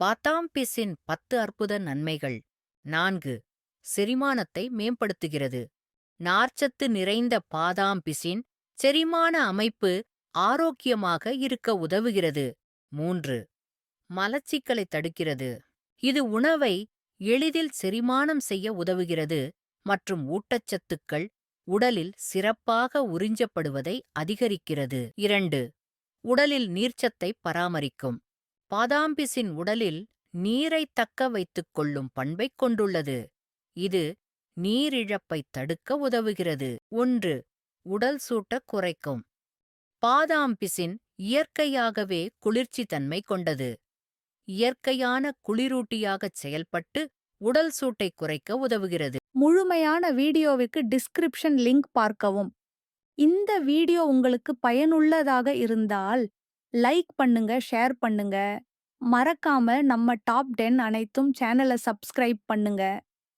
பாதாம் பத்து அற்புத நன்மைகள். நான்கு. செரிமானத்தை மேம்படுத்துகிறது. நார்ச்சத்து நிறைந்த பாதாம் பிசின் செரிமான அமைப்பு ஆரோக்கியமாக இருக்க உதவுகிறது. மூன்று. மலச்சிக்கலை தடுக்கிறது. இது உணவை எளிதில் செரிமானம் செய்ய உதவுகிறது மற்றும் ஊட்டச்சத்துக்கள் உடலில் சிறப்பாக உறிஞ்சப்படுவதை அதிகரிக்கிறது. இரண்டு. உடலில் நீர்ச்சத்தை பராமரிக்கும். பாதாம்பிசின் உடலில் நீரைத் தக்க வைத்துக் கொள்ளும் பண்பைக் கொண்டுள்ளது. இது நீரிழப்பைத் தடுக்க உதவுகிறது. ஒன்று உடல் சூட்டக் குறைக்கும். பாதாம் பிசின் இயற்கையாகவே குளிர்ச்சி தன்மை கொண்டது. இயற்கையான குளிரூட்டியாகச் செயல்பட்டு உடல் சூட்டைக் குறைக்க உதவுகிறது. முழுமையான வீடியோவுக்கு டிஸ்கிரிப்ஷன் லிங்க் பார்க்கவும். இந்த வீடியோ உங்களுக்கு பயனுள்ளதாக இருந்தால் லைக் பண்ணுங்க ஷேர் பண்ணுங்க. மறக்காம நம்ம டாப் டென் அனைத்தும் சேனலை சப்ஸ்கிரைப் பண்ணுங்க.